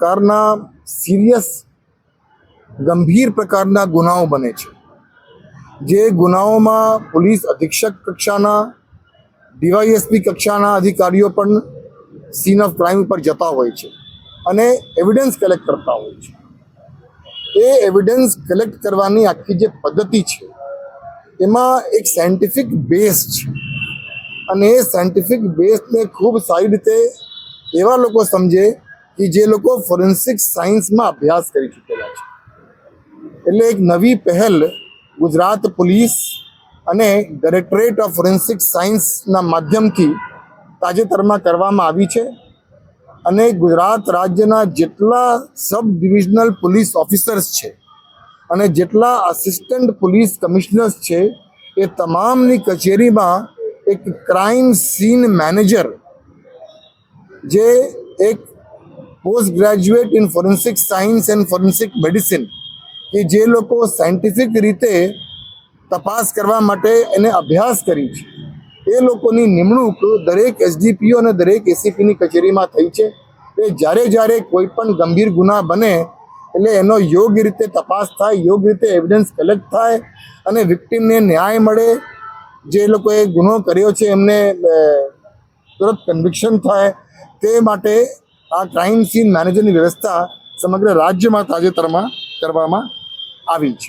પ્રકારના સિરિયસ ગંભીર પ્રકારના ગુનાઓ બને છે. જે ગુનાઓમાં પોલીસ અધિક્ષક કક્ષાના, ડીવાયએસપી કક્ષાના અધિકારીઓ પણ સીન ઓફ ક્રાઇમ પર જતા હોય છે અને એવિડન્સ કલેક્ટ કરતા હોય છે. એ એવિડન્સ કલેક્ટ કરવાની આખી જે પદ્ધતિ છે, એમાં એક સાયન્ટિફિક બેઝ છે. અને એ સાયન્ટિફિક બેઝને ખૂબ સારી રીતે એવા લોકો સમજે કે જે લોકો ફોરેન્સિક સાયન્સમાં અભ્યાસ કરી ચૂકેલા છે. એટલે એક નવી પહેલ ગુજરાત પોલીસ અને ડાયરેક્ટરેટ ઓફ ફોરેન્સિક સાયન્સના માધ્યમથી તાજેતરમાં કરવામાં આવી છે અને ગુજરાત રાજ્યના જેટલા સબ ડિવિઝનલ પોલીસ ઓફિસર્સ છે અને જેટલા આસિસ્ટન્ટ પોલીસ કમિશનર્સ છે એ તમામની કચેરીમાં એક ક્રાઇમ સીન મેનેજર જે એક post graduate in forensic science and forensic medicine કે જે લોકો સાયન્ટિફિક રીતે તપાસ કરવા માટે એને અભ્યાસ કરી છે. એ લોકોની નિમણૂક દરેક એસડીપીઓ અને દરેક એસીપીની કચેરીમાં થઈ છે. એ જ્યારે જ્યારે કોઈ પણ ગંભીર ગુના બને, એટલે એનો યોગ્ય રીતે તપાસ થાય, યોગ્ય રીતે એવિડન્સ કલેક્ટ થાય અને વિક્ટીમને ન્યાય મળે. જે લોકોએ ગુનો કર્યો છે, એમને તુરંત કન્વિક્શન થાય. તે માટે આ ક્રાઇમ સીન મેનેજરની વ્યવસ્થા સમગ્ર રાજ્યમાં તાજેતરમાં કરવામાં આવી છે.